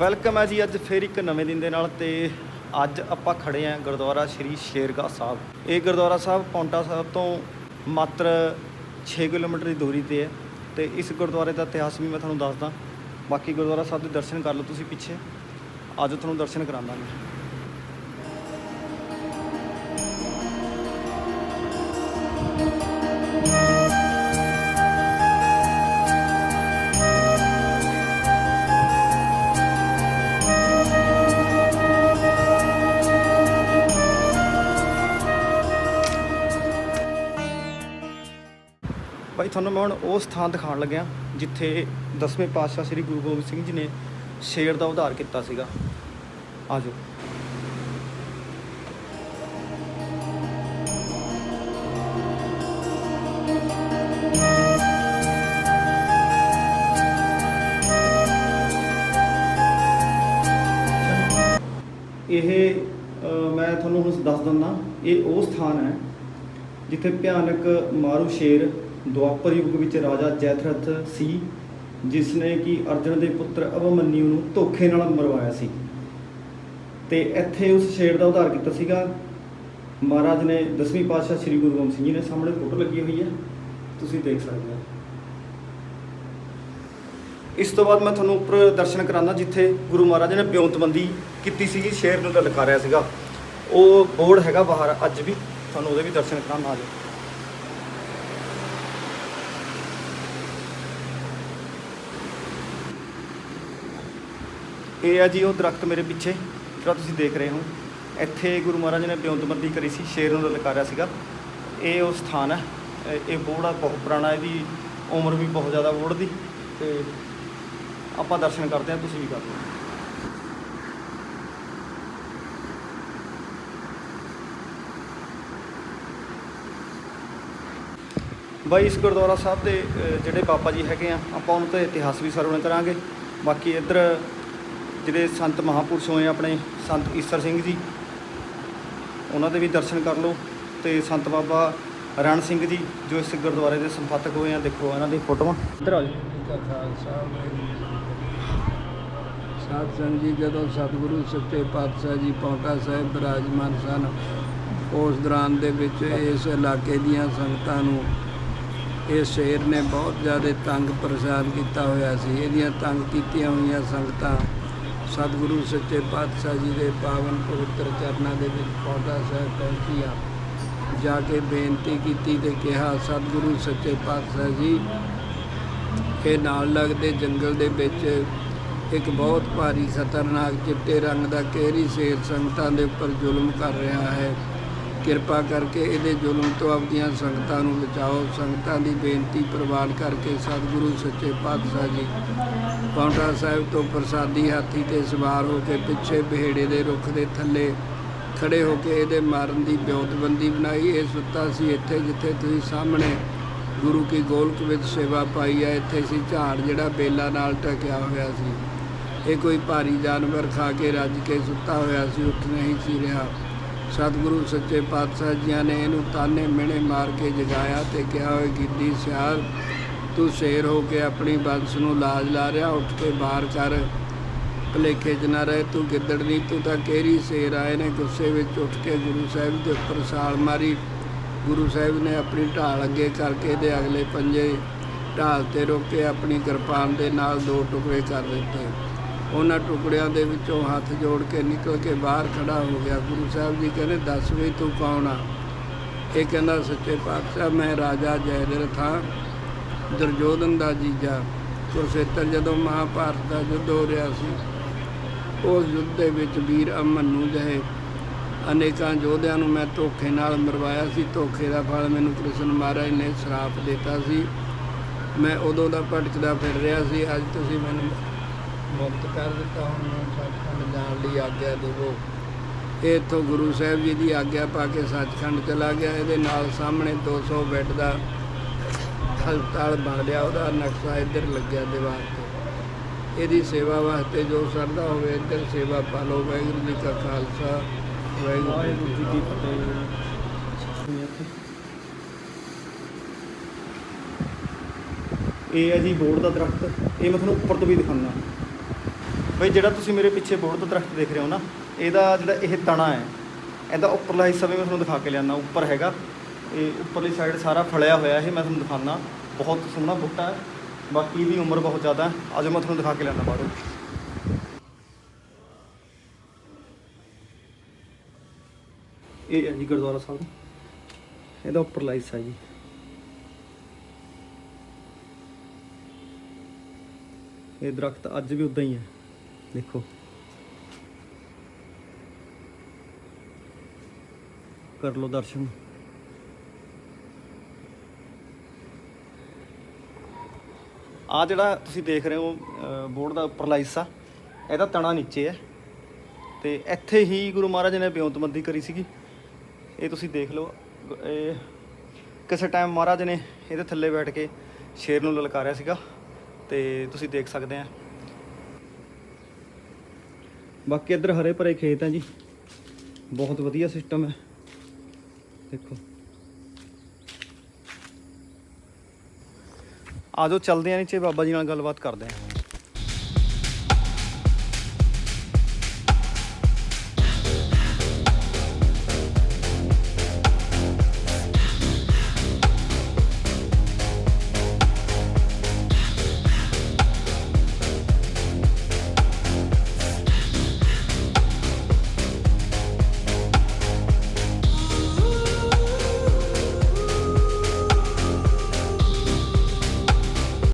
Welcome ਹੈ ਜੀ ਅੱਜ ਫਿਰ ਇੱਕ ਨਵੇਂ ਦਿਨ ਦੇ ਨਾਲ ਤੇ ਅੱਜ ਆਪਾਂ ਖੜੇ ਆਂ ਗੁਰਦੁਆਰਾ ਸ਼੍ਰੀ ਸ਼ੇਰਗਾਹ ਸਾਹਿਬ। ਇਹ ਗੁਰਦੁਆਰਾ ਸਾਹਿਬ ਪੌਂਟਾ ਸਾਹਿਬ ਤੋਂ ਮਾਤਰ 6 ਕਿਲੋਮੀਟਰ ਦੀ ਦੂਰੀ ਤੇ ਹੈ ਤੇ ਇਸ ਗੁਰਦੁਆਰੇ ਦਾ ਇਤਿਹਾਸ ਵੀ ਮੈਂ ਤੁਹਾਨੂੰ ਦੱਸਦਾ। ਬਾਕੀ ਗੁਰਦੁਆਰਾ ਸਾਹਿਬ ਦੇ ਦਰਸ਼ਨ ਕਰ ਲਓ ਤੁਸੀਂ ਪਿੱਛੇ। ਅੱਜ ਤੁਹਾਨੂੰ ਦਰਸ਼ਨ ਕਰਾਉਂਦਾ ਮੈਂ ਭਾਈ ਤੁਹਾਨੂੰ ਮੈਂ ਹੁਣ ਉਹ ਸਥਾਨ ਦਿਖਾਉਣ ਲੱਗਿਆ, ਜਿੱਥੇ ਦਸਵੇਂ ਪਾਤਸ਼ਾਹ ਸ੍ਰੀ ਗੁਰੂ ਗੋਬਿੰਦ ਸਿੰਘ ਜੀ ਨੇ ਸ਼ੇਰ ਦਾ ਉਧਾਰ ਕੀਤਾ ਸੀਗਾ। ਆਜੋ। ਇਹ ਮੈਂ ਤੁਹਾਨੂੰ ਹੁਣ ਦੱਸ ਦਿੰਦਾ, ਇਹ ਉਹ ਸਥਾਨ ਹੈ, ਜਿੱਥੇ ਭਿਆਨਕ ਮਾਰੂ ਸ਼ੇਰ ਦੁਆਪਰ ਯੁੱਗ ਵਿੱਚ ਰਾਜਾ ਜੈਥਰਥ ਸੀ ਜਿਸ ਨੇ ਕਿ ਅਰਜਨ ਦੇ ਪੁੱਤਰ ਅਭਮਨਿਊ ਨੂੰ ਧੋਖੇ ਨਾਲ ਮਰਵਾਇਆ ਸੀ। ਤੇ ਇੱਥੇ ਉਸ ਸ਼ੇਰ ਦਾ ਉਧਾਰ ਕੀਤਾ ਸੀਗਾ। ਮਹਾਰਾਜ ਨੇ ਦਸਵੀਂ ਪਾਤਸ਼ਾਹ ਸ੍ਰੀ ਗੁਰੂ ਗੋਬਿੰਦ ਸਿੰਘ ਜੀ ਨੇ ਸਾਹਮਣੇ ਫੋਟੋ ਲੱਗੀ ਹੋਈ ਹੈ। ਤੁਸੀਂ ਦੇਖ ਸਕਦੇ ਹੋ। ਇਸ ਤੋਂ ਬਾਅਦ ਮੈਂ ਤੁਹਾਨੂੰ ਉੱਪਰ ਦਰਸ਼ਨ ਕਰਾਉਣਾ ਜਿੱਥੇ ਗੁਰੂ ਮਹਾਰਾਜ ਨੇ ਬਿਉਂਤਬੰਦੀ ਕੀਤੀ ਸੀਗੀ, ਸ਼ੇਰ ਨੂੰ ਲਲਕਾ ਰਿਹਾ ਸੀਗਾ। ਉਹ ਬੋਰਡ ਹੈਗਾ ਬਾਹਰ, ਅੱਜ ਵੀ ਤੁਹਾਨੂੰ ਉਹਦੇ ਵੀ ਦਰਸ਼ਨ ਕਰਾਉਣਾ ਆ ਜਾਓ ਇਹ ਹੈ ਜੀ, ਉਹ ਦਰਖਤ ਮੇਰੇ ਪਿੱਛੇ, ਜਿਹੜਾ ਤੁਸੀਂ ਦੇਖ ਰਹੇ ਹੋ। ਇੱਥੇ ਗੁਰੂ ਮਹਾਰਾਜ ਨੇ ਬਿਉਂਤਬੰਦੀ ਕਰੀ ਸੀ, ਸ਼ੇਰ ਨੂੰ ਲਲਕਾਰਿਆ ਸੀਗਾ। ਇਹ ਉਹ ਸਥਾਨ ਹੈ ਇਹ- ਇਹ ਬਹੁਤ ਪੁਰਾਣਾ, ਇਹਦੀ ਉਮਰ ਵੀ ਬਹੁਤ ਜ਼ਿਆਦਾ ਬੋੜ ਦੀ ਤੇ ਆਪਾਂ ਦਰਸ਼ਨ ਕਰਦੇ ਹਾਂ, ਤੁਸੀਂ ਵੀ ਕਰ ਲਓ। ਬਾਈ, ਇਸ ਗੁਰਦੁਆਰਾ ਸਾਹਿਬ ਦੇ ਜਿਹੜੇ ਬਾਬਾ ਜੀ ਹੈਗੇ ਆ, ਆਪਾਂ ਉਹਨਾਂ ਦਾ ਇਤਿਹਾਸ ਵੀ ਸਰਵਣ ਕਰਾਂਗੇ। ਬਾਕੀ ਇੱਧਰ ਜਿਹੜੇ ਸੰਤ ਮਹਾਪੁਰਸ਼ ਹੋਏ ਆਪਣੇ ਸੰਤ ਈਸਰ ਸਿੰਘ ਜੀ, ਉਹਨਾਂ ਦੇ ਵੀ ਦਰਸ਼ਨ ਕਰ ਲਓ ਤੇ ਸੰਤ ਬਾਬਾ ਰਣ ਸਿੰਘ ਜੀ, ਜੋ ਇਸ ਗੁਰਦੁਆਰੇ ਦੇ ਸੰਪਾਦਕ ਹੋਏ ਆ, ਦੇਖੋ ਇਹਨਾਂ ਦੀ ਫੋਟੋਆਂ ਇੱਧਰ ਆ ਜੀ ਖਾਲਸਾ ਵਾਹਿਗੁਰੂ ਜੀ। ਕੀ ਫਤਿਹ। ਸਾਧ ਸੰਗਤ ਜੀ, ਜਦੋਂ ਸਤਿਗੁਰੂ ਸੱਚੇ ਪਾਤਸ਼ਾਹ ਜੀ ਪੌਂਟਾ ਸਾਹਿਬ ਬਿਰਾਜਮਾਨ ਸਨ, ਉਸ ਦੌਰਾਨ ਦੇ ਵਿੱਚ ਇਸ ਇਲਾਕੇ ਦੀਆਂ ਸੰਗਤਾਂ ਨੂੰ ਇਹ ਸ਼ੇਰ ਨੇ ਬਹੁਤ ਜ਼ਿਆਦਾ ਤੰਗ ਪਰੇਸ਼ਾਨ ਕੀਤਾ ਹੋਇਆ ਸੀ। ਇਹਦੀਆਂ ਤੰਗ ਕੀਤੀਆਂ ਹੋਈਆਂ ਸੰਗਤਾਂ ਸਤਿਗੁਰੂ ਸੱਚੇ ਪਾਤਸ਼ਾਹ ਜੀ ਦੇ ਪਾਵਨ ਪਵਿੱਤਰ ਚਰਨਾਂ ਦੇ ਵਿੱਚ ਪੌਂਟਾ ਸਾਹਿਬ ਪਹੁੰਚਿਆ। ਜਾ ਕੇ ਬੇਨਤੀ ਕੀਤੀ ਤੇ ਕਿਹਾ, ਸਤਿਗੁਰੂ ਸੱਚੇ ਪਾਤਸ਼ਾਹ ਜੀ, ਇਹ ਨਾਲ ਲੱਗਦੇ ਜੰਗਲ ਦੇ ਵਿੱਚ ਇੱਕ ਬਹੁਤ ਭਾਰੀ ਖਤਰਨਾਕ ਚਿੱਟੇ ਰੰਗ ਦਾ ਕੇਰੀ ਸ਼ੇਰ ਸੰਗਤਾਂ ਦੇ ਉੱਪਰ ਜ਼ੁਲਮ ਕਰ ਰਿਹਾ ਹੈ? ਕਿਰਪਾ ਕਰਕੇ ਇਹਦੇ ਜ਼ੁਲਮ ਤੋਂ ਆਪਣੀਆਂ ਸੰਗਤਾਂ ਨੂੰ ਬਚਾਓ। ਸੰਗਤਾਂ ਦੀ ਬੇਨਤੀ ਪ੍ਰਵਾਨ ਕਰਕੇ ਸਤਿਗੁਰੂ ਸੱਚੇ ਪਾਤਸ਼ਾਹ ਜੀ, ਪੌਂਟਾ ਸਾਹਿਬ ਤੋਂ ਪ੍ਰਸਾਦੀ ਹਾਥੀ ਤੇ ਸਵਾਰ ਹੋ ਕੇ ਪਿੱਛੇ ਬਿਹੜੇ ਦੇ ਰੁੱਖ ਦੇ ਥੱਲੇ ਖੜੇ ਹੋ ਕੇ ਇਹਦੇ ਮਾਰਨ ਦੀ ਬਿਉਤਬੰਦੀ ਬਣਾਈ। ਇਹ ਸੁੱਤਾ ਸੀ ਇੱਥੇ ਜਿੱਥੇ ਤੁਸੀਂ ਸਾਹਮਣੇ ਗੁਰੂ ਕੀ ਗੋਲਕ ਵਿੱਚ ਸੇਵਾ ਪਾਈ ਹੈ ਇੱਥੇ ਸੀ ਝਾੜ ਜਿਹੜਾ ਬੇਲਾ ਨਾਲ ਢਕਿਆ ਹੋਇਆ ਸੀ। ਇਹ ਕੋਈ ਭਾਰੀ ਜਾਨਵਰ ਖਾ ਕੇ ਰੱਜ ਕੇ ਸੁੱਤਾ ਹੋਇਆ ਸੀ, ਉੱਠ ਨਹੀਂ ਸੀ ਰਿਹਾ। ਸਤਿਗੁਰੂ ਸੱਚੇ ਪਾਤਸ਼ਾਹ ਜੀਆਂ ਨੇ ਇਹਨੂੰ ਤਾਨੇ ਮਿਹਣੇ ਮਾਰ ਕੇ ਜਗਾਇਆ ਤੇ ਕਿਹਾ ਹੋਏ ਗਿੱਦੀ ਸਿਆਰ ਤੂੰ ਸ਼ੇਰ ਹੋ ਕੇ ਆਪਣੀ ਬੰਸ ਨੂੰ ਲਾਜ ਲਾ ਰਿਹਾ, ਉੱਠ ਕੇ ਬਾਹਰ ਕਰ। ਭਲੇਖੇ 'ਚ ਨਾ ਰਹੇ, ਤੂੰ ਗਿੱਦੜ ਨਹੀਂ, ਤੂੰ ਤਾਂ ਕਿਹੜੀ ਸ਼ੇਰ ਆਏ ਨੇ, ਗੁੱਸੇ ਵਿੱਚ ਉੱਠ ਕੇ ਗੁਰੂ ਸਾਹਿਬ ਦੇ ਉੱਪਰ ਛਾਲ ਮਾਰੀ। ਗੁਰੂ ਸਾਹਿਬ ਨੇ ਆਪਣੀ ਢਾਲ ਅੱਗੇ ਕਰਕੇ ਇਹਦੇ ਅਗਲੇ ਪੰਜੇ ਢਾਲ ਤੇ ਰੋਕ ਕੇ ਆਪਣੀ ਕਿਰਪਾਨ ਦੇ ਨਾਲ ਦੋ ਟੁਕੜੇ ਕਰ ਦਿੱਤੇ। ਉਹਨਾਂ ਟੁਕੜਿਆਂ ਦੇ ਵਿੱਚੋਂ ਹੱਥ ਜੋੜ ਕੇ ਨਿਕਲ ਕੇ ਬਾਹਰ ਖੜਾ ਹੋ ਗਿਆ। ਗੁਰੂ ਸਾਹਿਬ ਜੀ ਕਹਿੰਦੇ, ਦੱਸ ਵੀ ਤੂੰ ਕੌਣ ਆ? ਇਹ ਕਹਿੰਦਾ, ਸੱਚੇ ਪਾਤਸ਼ਾਹ, ਮੈਂ ਰਾਜਾ ਜੈਦਰਥ ਹਾਂ ਦੁਰਯੋਧਨ ਦਾ ਜੀਜਾ। ਕੁਰੂਕਸ਼ੇਤਰ ਜਦੋਂ ਮਹਾਭਾਰਤ ਦਾ ਯੁੱਧ ਹੋ ਰਿਹਾ ਸੀ, ਉਸ ਯੁੱਧ ਦੇ ਵਿੱਚ ਵੀਰ ਅਮਨੂ ਜਹੇ ਅਨੇਕਾਂ ਯੋਧਿਆਂ ਨੂੰ ਮੈਂ ਧੋਖੇ ਨਾਲ ਮਰਵਾਇਆ ਸੀ। ਧੋਖੇ ਦਾ ਫਲ ਮੈਨੂੰ ਕ੍ਰਿਸ਼ਨ ਮਹਾਰਾਜ ਨੇ ਸ਼ਰਾਪ ਦਿੱਤਾ ਸੀ। ਮੈਂ ਉਦੋਂ ਦਾ ਭਟਕਦਾ ਫਿਰ ਰਿਹਾ ਸੀ। ਅੱਜ ਤੁਸੀਂ ਮੈਨੂੰ ਮੁਕਤ ਕਰ ਦਿੱਤਾ ਹੁਣ ਸੱਚਖੰਡ ਜਾਣ ਲਈ ਆਗਿਆ ਦੇਵੋ। ਇਹ ਇੱਥੋਂ ਗੁਰੂ ਸਾਹਿਬ ਜੀ ਦੀ ਆਗਿਆ ਪਾ ਕੇ ਸੱਚਖੰਡ ਚਲਾ ਗਿਆ। ਇਹਦੇ ਨਾਲ ਸਾਹਮਣੇ 200 ਬੈੱਡ ਦਾ ਹਸਪਤਾਲ ਬਣ ਰਿਹਾ। ਉਹਦਾ ਨਕਸ਼ਾ ਇੱਧਰ ਲੱਗਿਆ ਦੀਵਾਰ ਤੇ। ਇਹਦੀ ਸੇਵਾ ਵਾਸਤੇ ਜੋ ਸਰਦਾ ਹੋਵੇ ਇੱਧਰ ਸੇਵਾ ਪਾ ਲਓ ਵਾਹਿਗੁਰੂ ਜੀ ਕਾ ਖਾਲਸਾ ਵਾਹਿਗੁਰੂ ਜੀ ਫਤਿਹ ਫਤਿਹ। ਇਹ ਹੈ ਜੀ ਬੋਰਡ ਦਾ ਦਰਖਤ। ਇਹ ਮੈਂ ਤੁਹਾਨੂੰ ਉੱਪਰ ਤੋਂ ਵੀ ਦਿਖਾਉਣਾ ਬਈ ਜਿਹੜਾ ਤੁਸੀਂ ਮੇਰੇ ਪਿੱਛੇ ਬੋਰਡ ਦਾ ਦਰਖਤ ਦੇਖ ਰਹੇ ਹੋ ਨਾ, ਇਹਦਾ ਜਿਹੜਾ ਇਹ ਤਣਾ ਹੈ, ਇਹਦਾ ਉੱਪਰਲਾ ਹਿੱਸਾ ਵੀ ਮੈਂ ਤੁਹਾਨੂੰ ਦਿਖਾ ਕੇ ਲਿਆਣਾ ਉੱਪਰ ਹੈਗਾ। ਇਹ ਉੱਪਰਲੀ ਸਾਈਡ ਸਾਰਾ ਫਲਿਆ ਹੋਇਆ ਇਹ ਮੈਂ ਤੁਹਾਨੂੰ ਦਿਖਾਣਾ ਬਹੁਤ ਸੋਹਣਾ ਬੂਟਾ ਹੈ, ਬਾਕੀ ਇਹਦੀ ਉਮਰ ਬਹੁਤ ਜ਼ਿਆਦਾ ਹੈ। ਆਜੋ ਮੈਂ ਤੁਹਾਨੂੰ ਦਿਖਾ ਕੇ ਲਿਆਣਾ ਬਾਹਰੋਂ। ਇਹ ਹੈ ਜੀ ਗੁਰਦੁਆਰਾ ਸਾਹਿਬ। ਇਹਦਾ ਉੱਪਰਲਾ ਹਿੱਸਾ ਜੀ। ਇਹ ਦਰਖਤ ਅੱਜ ਵੀ ਉਦਾਂ ਹੀ ਹੈ। ਦੇਖੋ। ਕਰ ਲਓ ਦਰਸ਼ਨ। ਆ ਜਿਹੜਾ ਤੁਸੀਂ ਦੇਖ ਰਹੇ ਹੋ ਬੋਰਡ ਦਾ ਉੱਪਰਲਾ ਹਿੱਸਾ, ਇਹਦਾ ਤਣਾ ਨੀਚੇ ਹੈ। ਤੇ ਇੱਥੇ ਹੀ ਗੁਰੂ ਮਹਾਰਾਜ ਨੇ ਬਿਉਂਤਬੰਦੀ ਕਰੀ ਸੀਗੀ। ਇਹ ਤੁਸੀਂ ਦੇਖ ਲਓ, ਇਹ ਕਿਸੇ ਟਾਈਮ ਮਹਾਰਾਜ ਨੇ ਇਹਦੇ ਥੱਲੇ ਬੈਠ ਕੇ ਸ਼ੇਰ ਨੂੰ ਲਲਕਾਰਿਆ ਸੀਗਾ। ਤੇ ਤੁਸੀਂ ਦੇਖ ਸਕਦੇ ਆ। ਬਾਕੀ ਇੱਧਰ ਹਰੇ ਭਰੇ ਖੇਤ ਆ ਜੀ। ਬਹੁਤ ਵਧੀਆ ਸਿਸਟਮ ਹੈ। ਦੇਖੋ। ਆਜੋ ਚੱਲਦੇ ਆ ਨੀਚੇ, ਬਾਬਾ ਜੀ ਨਾਲ ਗੱਲਬਾਤ ਕਰਦੇ ਆ।